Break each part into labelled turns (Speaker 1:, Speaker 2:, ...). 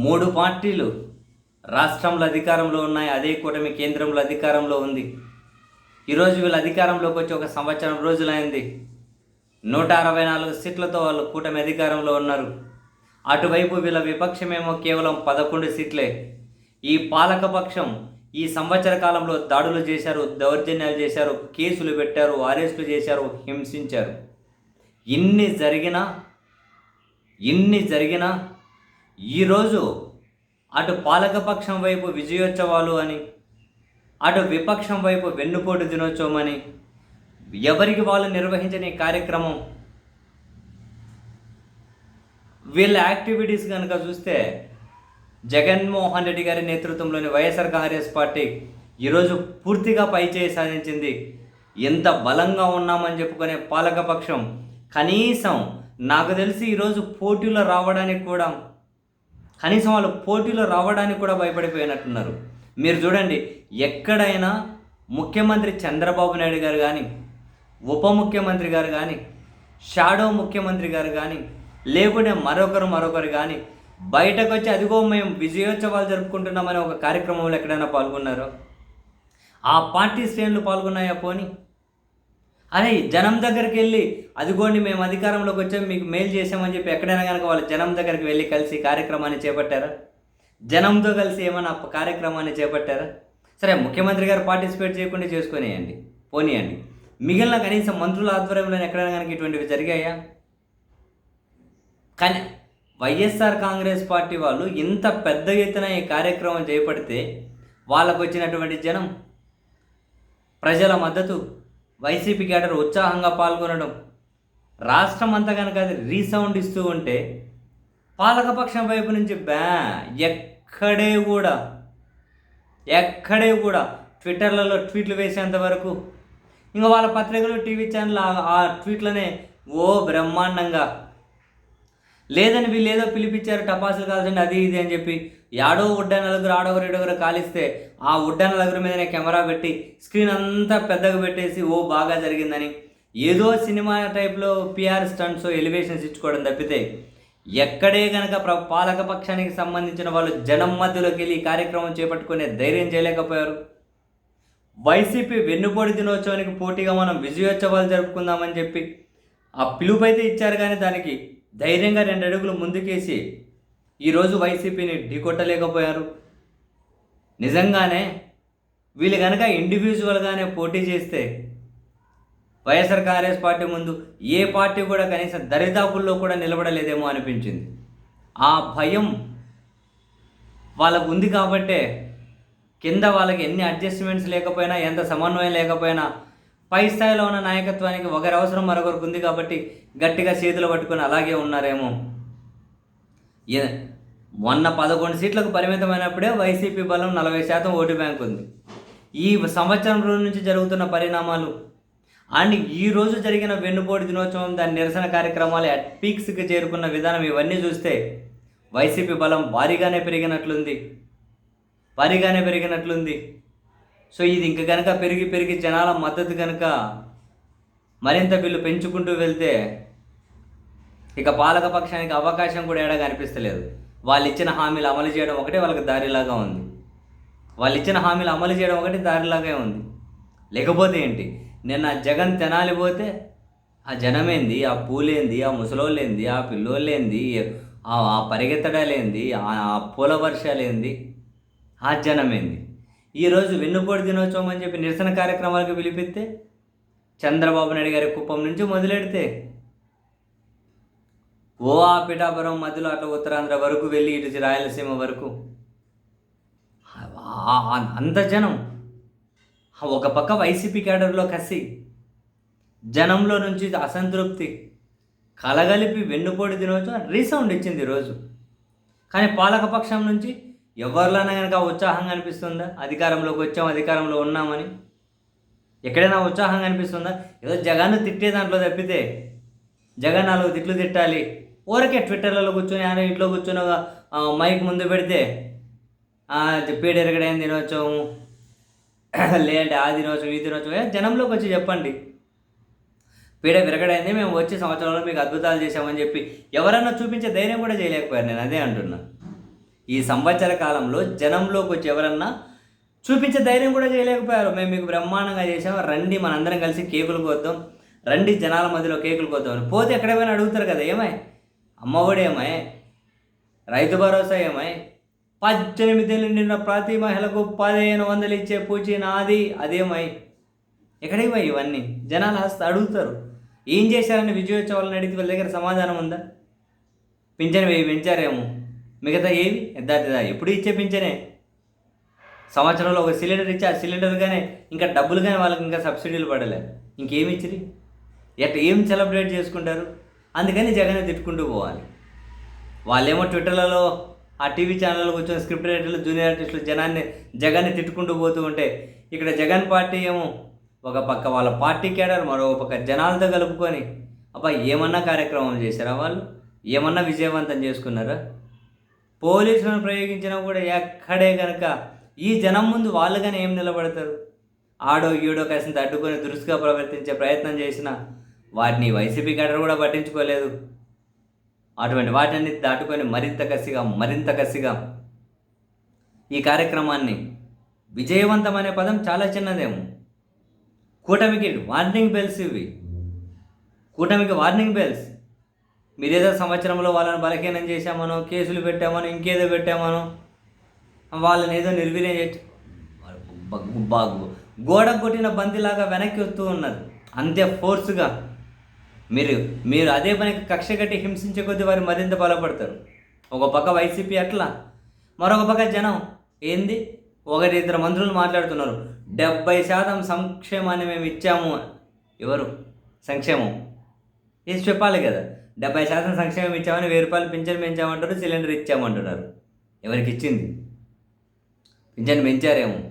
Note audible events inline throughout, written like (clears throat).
Speaker 1: మూడు పార్టీలు రాష్ట్రంలో అధికారంలో ఉన్నాయి అదే కూటమి కేంద్రంలో అధికారంలో ఉంది. ఈరోజు వీళ్ళు అధికారంలోకి వచ్చి ఒక సంవత్సరం రోజులైంది. నూట అరవై నాలుగు సీట్లతో వాళ్ళు కూటమి అధికారంలో ఉన్నారు. అటువైపు వీళ్ళ విపక్షమేమో కేవలం పదకొండు సీట్లే. ఈ పాలకపక్షం ఈ సంవత్సర కాలంలో దాడులు చేశారు దౌర్జన్యాలు చేశారు కేసులు పెట్టారు అరెస్టులు చేశారు హింసించారు. ఇన్ని జరిగినా ఇన్ని జరిగినా ఈరోజు అటు పాలకపక్షం వైపు విజయోత్సవాలు అని అటు విపక్షం వైపు వెన్నుపోటు దినోత్సవం అని ఎవరికి వాళ్ళు నిర్వహించని ఈ కార్యక్రమం. వీళ్ళ యాక్టివిటీస్ కనుక చూస్తే జగన్మోహన్ రెడ్డి గారి నేతృత్వంలోని వైఎస్ఆర్ కాంగ్రెస్ పార్టీ ఈరోజు పూర్తిగా పైచేయి సాధించింది. ఎంత బలంగా ఉన్నామని చెప్పుకునే పాలకపక్షం కనీసం నాకు తెలిసి ఈరోజు పోటీలో రావడానికి కూడా కనీసం వాళ్ళు పోటీలో రావడానికి కూడా భయపడిపోయినట్టున్నారు. మీరు చూడండి ఎక్కడైనా ముఖ్యమంత్రి చంద్రబాబు నాయుడు గారు కానీ ఉప ముఖ్యమంత్రి గారు కానీ షాడో ముఖ్యమంత్రి గారు కానీ లేకుంటే మరొకరు మరొకరు కానీ బయటకు వచ్చి అదిగో మేము విజయోత్సవాలు జరుపుకుంటున్నామని ఒక కార్యక్రమంలో ఎక్కడైనా పాల్గొన్నారో? ఆ పార్టీ శ్రేణులు పాల్గొన్నాయా పోనీ? అరే జనం దగ్గరికి వెళ్ళి అదిగోండి మేము అధికారంలోకి వచ్చాం మీకు మెయిల్ చేసామని చెప్పి ఎక్కడైనా కనుక వాళ్ళు జనం దగ్గరికి వెళ్ళి కలిసి కార్యక్రమాన్ని చేపట్టారా? జనంతో కలిసి ఏమైనా కార్యక్రమాన్ని చేపట్టారా? సరే ముఖ్యమంత్రి గారు పార్టిసిపేట్ చేయకుండా చేసుకునేయండి పోనీయండి. మిగిలిన కనీసం మంత్రుల ఆధ్వర్యంలో ఎక్కడైనా కనుక ఇటువంటివి జరిగాయా? కానీ వైఎస్ఆర్ కాంగ్రెస్ పార్టీ వాళ్ళు ఇంత పెద్ద ఎత్తున ఈ కార్యక్రమం చేపడితే వాళ్ళకు వచ్చినటువంటి జనం ప్రజల మద్దతు వైసీపీ క్యాడర్ ఉత్సాహంగా పాల్గొనడం రాష్ట్రం అంతా కనుక అది రీసౌండ్ ఇస్తూ ఉంటే పాలకపక్షం వైపు నుంచి బ్యా ఎక్కడే కూడా ఎక్కడే కూడా ట్విట్టర్లలో ట్వీట్లు వేసేంత వరకు ఇంకా వాళ్ళ పత్రికలు టీవీ ఛానల్ ఆ- ట్వీట్లనే ఓ బ్రహ్మాండంగా. లేదని వీళ్ళు ఏదో పిలిపించారు టపాసులు కాల్చండి అది ఇది అని చెప్పి యాడో ఉడ్డ నలుగురు ఆడో ఏడోగురు కాలిస్తే ఆ ఉడ్డ నలుగురు మీదనే కెమెరా పెట్టి స్క్రీన్ అంతా పెద్దగా పెట్టేసి ఓ బాగా జరిగిందని. ఏదో సినిమా టైప్లో పిఆర్ స్టంట్స్ ఎలివేషన్స్ ఇచ్చుకోవడం తప్పితే ఎక్కడే గనక ప్ర పాలక పక్షానికి సంబంధించిన వాళ్ళు జనం మధ్యలోకి వెళ్ళి ఈ కార్యక్రమం చేపట్టుకునే ధైర్యం చేయలేకపోయారు. వైసీపీ వెన్నుపోటు దినోత్సవానికి పోటీగా మనం విజయోత్సవాలు జరుపుకుందామని చెప్పి ఆ పిలుపు అయితే ఇచ్చారు కానీ దానికి ధైర్యంగా రెండు అడుగులు ముందుకేసి ఈరోజు వైసీపీని ఢీకొట్టలేకపోయారు. నిజంగానే వీళ్ళు కనుక ఇండివిజువల్గానే పోటీ చేస్తే వైఎస్ఆర్ కాంగ్రెస్ పార్టీ ముందు ఏ పార్టీ కూడా కనీసం దరిదాపుల్లో కూడా నిలబడలేదేమో అనిపించింది. ఆ భయం వాళ్ళకు ఉంది కాబట్టే కింద వాళ్ళకి ఎన్ని అడ్జస్ట్మెంట్స్ లేకపోయినా ఎంత సమన్వయం లేకపోయినా పై స్థాయిలో ఉన్న నాయకత్వానికి ఒకరి అవసరం మరొకరికి ఉంది కాబట్టి గట్టిగా చేతులు పట్టుకొని అలాగే ఉన్నారేమో. మొన్న పదకొండు సీట్లకు పరిమితమైనప్పుడే వైసీపీ బలం నలభై శాతం ఓటు బ్యాంక్ ఉంది ఈ సంవత్సరం నుంచి జరుగుతున్న పరిణామాలు అండ్ ఈ రోజు జరిగిన వెన్నుపోటు దినోత్సవం దాని నిరసన కార్యక్రమాలు అట్ పీక్స్కి చేరుకున్న విధానం ఇవన్నీ చూస్తే వైసీపీ బలం భారీగానే పెరిగినట్లుంది. భారీగానే పెరిగినట్లుంది. సో ఇది ఇంక కనుక పెరిగి పెరిగి జనాల మద్దతు కనుక మరింత వీళ్ళు పెంచుకుంటూ వెళ్తే ఇక పాలక పక్షానికి అవకాశం కూడా ఏడా కనిపిస్తలేదు వాళ్ళు ఇచ్చిన హామీలు అమలు చేయడం ఒకటే వాళ్ళకి దారిలాగా ఉంది. వాళ్ళు ఇచ్చిన హామీలు అమలు చేయడం ఒకటి దారిలాగే ఉంది. లేకపోతే ఏంటి? నిన్న జగన్ తెనాలి పోతే ఆ జనమేంది? ఆ పూలేంది? ఆ ముసలోళ్ళేంది? ఆ పిల్లోళ్ళేంది? ఆ ఆ పరిగెత్తడాలేంది? ఆ ఆ పూల వర్షాలేంది? ఆ జనమేంది? ఈరోజు వెన్నుపోటు దినోత్సవం అని చెప్పి నిరసన కార్యక్రమాలకు పిలిపిస్తే చంద్రబాబు నాయుడు గారి కుప్పం నుంచి మొదలెడితే ఓ ఆ పిఠాపురం మధ్యలో అట్లా ఉత్తరాంధ్ర వరకు వెళ్ళి ఇటు రాయలసీమ వరకు. అంత జనం. ఒక పక్క వైసీపీ క్యాడర్లో కసి జనంలో నుంచి అసంతృప్తి కలగలిపి వెన్నుపోటు దినోత్సవం రీసౌండ్ ఇచ్చింది ఈరోజు. కానీ పాలకపక్షం నుంచి ఎవరిలోనే కనుక ఉత్సాహంగా అనిపిస్తుందా అధికారంలోకి వచ్చాం అధికారంలో ఉన్నామని. ఎక్కడైనా ఉత్సాహంగా అనిపిస్తుందా ఏదో జగన్ తిట్టే దాంట్లో తప్పితే జగన్ నాలుగు తిట్లు తిట్టాలి. ఊరికే ట్విట్టర్లలో కూర్చొని ఆయన ఇంట్లో కూర్చొని మైక్ ముందు పెడితే పీడెరగడైన దినోత్సవం (clears throat) లేదంటే ఆ దినోత్సవం ఈ దినోత్సవం జనంలోకి వచ్చి చెప్పండి. పీడ విరగడైంది మేము వచ్చే సంవత్సరంలో మీకు అద్భుతాలు చేశామని చెప్పి ఎవరన్నా చూపించే ధైర్యం కూడా చేయలేకపోయారు. నేను అదే అంటున్నా. ఈ సంవత్సర కాలంలో జనంలోకి వచ్చి ఎవరన్నా చూపించే ధైర్యం కూడా చేయలేకపోయారు. మేము మీకు బ్రహ్మాండంగా చేసాం రండి మనందరం కలిసి కేకులు కోద్దాం. రండి జనాల మధ్యలో కేకులు కోద్దాం అని. పోతే ఎక్కడైనా అడుగుతారు కదా ఏమై? అమ్మఒడేమై? రైతు భరోసా ఏమై? పద్దెనిమిదేళ్ళు నిండిన ప్రతి మహిళకు పదిహేను వందలు ఇచ్చే పూచి నాది అదేమై? ఎక్కడేమై ఇవన్నీ? జనాలు హస్త అడుగుతారు. ఏం చేశారని విజయోత్సవాలను అడిగితే వాళ్ళ దగ్గర సమాధానం ఉందా? పింఛన్ వేయి పెంచారేమో. మిగతా ఏవి? ఎద్దాటిదా ఎప్పుడు ఇచ్చే పింఛనే? సంవత్సరంలో ఒక సిలిండర్ ఇచ్చి ఆ సిలిండర్ కానీ ఇంకా డబ్బులు కానీ వాళ్ళకి ఇంకా సబ్సిడీలు పడలే. ఇంకేమి ఇచ్చిరి? ఎట్ ఏం సెలబ్రేట్ చేసుకుంటారు? అందుకని జగన్ తిట్టుకుంటూ పోవాలి. వాళ్ళేమో ట్విట్టర్లలో ఆ టీవీ ఛానల్లో కూర్చొని స్క్రిప్ట్ రైటర్లు జూనియర్ ఆర్టిస్టులు జనాన్ని జగన్ని తిట్టుకుంటూ పోతూ ఉంటే ఇక్కడ జగన్ పార్టీ ఏమో ఒక పక్క వాళ్ళ పార్టీ కేడర్ మరో పక్క జనాలతో కలుపుకొని అబ్బా ఏమన్నా కార్యక్రమం చేశారా వాళ్ళు? ఏమన్నా విజయవంతం చేసుకున్నారా? పోలీసులను ప్రయోగించినా కూడా ఎక్కడే కనుక ఈ జనం ముందు వాళ్ళు కానీ ఏం నిలబడతారు? ఆడో ఈడో కాసింత అడ్డుకొని దురుసుగా ప్రవర్తించే ప్రయత్నం చేసినా వాటిని వైసీపీ కేడర్ కూడా పట్టించుకోలేదు. అటువంటి వాటిని దాటుకొని మరింత కసిగా మరింత కసిగా ఈ కార్యక్రమాన్ని విజయవంతం అనే పదం చాలా చిన్నదేమో. కూటమికి వార్నింగ్ బెల్స్ ఇవి. కూటమికి వార్నింగ్ బెల్స్ మీరేదో సంవత్సరంలో వాళ్ళని బలహీనం చేశామనో కేసులు పెట్టామనో ఇంకేదో పెట్టామనో వాళ్ళని ఏదో నిర్వీర్యం చేసి గోడ కొట్టిన బంతిలాగా వెనక్కి వస్తూ ఉన్నది. అంతే ఫోర్స్గా మీరు మీరు అదే పనికి కక్ష కట్టి హింసించే కొద్దీ వారు మరింత బలపడతారు. ఒక పక్క వైసీపీ అట్లా మరొక పక్క జనం ఏంది? ఒకటి ఇద్దరు మంత్రులు మాట్లాడుతున్నారు. డెబ్బై శాతం సంక్షేమాన్ని మేము ఇచ్చాము. ఎవరు? సంక్షేమం. ఇది చెప్పాలి కదా. డెబ్బై శాతం సంక్షేమం ఇచ్చామని వెయ్యి రూపాయలు పింఛన్ పెంచామంటారు సిలిండర్ ఇచ్చామంటున్నారు. ఎవరికి ఇచ్చింది? పింఛన్ పెంచారేమో.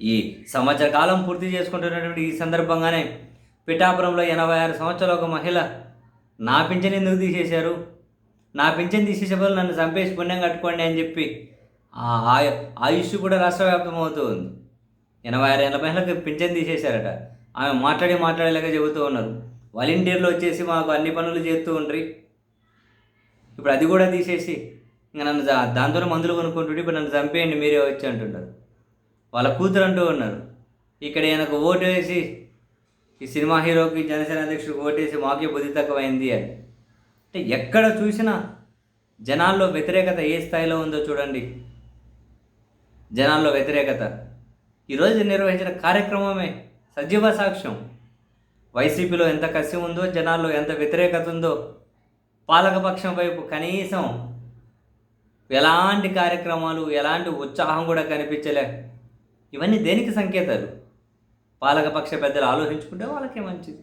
Speaker 1: ఈ సంవత్సర కాలం పూర్తి చేసుకుంటున్నటువంటి ఈ సందర్భంగానే పిఠాపురంలో ఎనభై ఆరు సంవత్సరాల ఒక మహిళ నా పింఛన్ ఎందుకు తీసేశారు? నా పింఛన్ తీసేసే బదులు నన్ను చంపేసి పుణ్యం కట్టుకోండి అని చెప్పి ఆ ఆయుష్ కూడా రాష్ట్రవ్యాప్తం అవుతూ ఉంది. ఎనభై ఆరు ఎనభై మహిళకు పింఛన్ తీసేశారట. ఆమె మాట్లాడి మాట్లాడేలాగా చెబుతూ ఉన్నారు. వాలంటీర్లు వచ్చేసి మాకు అన్ని పనులు చేస్తూ ఉండ్రి. ఇప్పుడు అది కూడా తీసేసి ఇంకా నన్ను దా- దాంతోనే మందులు కొనుక్కుంటుంటే ఇప్పుడు నన్ను చంపేయండి మీరే వచ్చి అంటుంటారు వాళ్ళ కూతురు అంటూ ఉన్నారు. ఇక్కడ ఈయనకు ఓటు వేసి ఈ సినిమా హీరోకి జనసేన అధ్యక్షుడు ఓటేసి మాకే బుద్ధి తక్కువైంది అని. అంటే ఎక్కడ చూసినా జనాల్లో వ్యతిరేకత ఏ స్థాయిలో ఉందో చూడండి. జనాల్లో వ్యతిరేకత. ఈరోజు నిర్వహించిన కార్యక్రమమే సజీవ సాక్ష్యం. వైసీపీలో ఎంత కసి ఉందో జనాల్లో ఎంత వ్యతిరేకత ఉందో పాలకపక్షం వైపు కనీసం ఎలాంటి కార్యక్రమాలు ఎలాంటి ఉత్సాహం కూడా కనిపించలే. ఇవన్నీ దేనికి సంకేతాలు? పాలకపక్ష పెద్దలు ఆలోచించుకుంటే వాళ్ళకే మంచిది.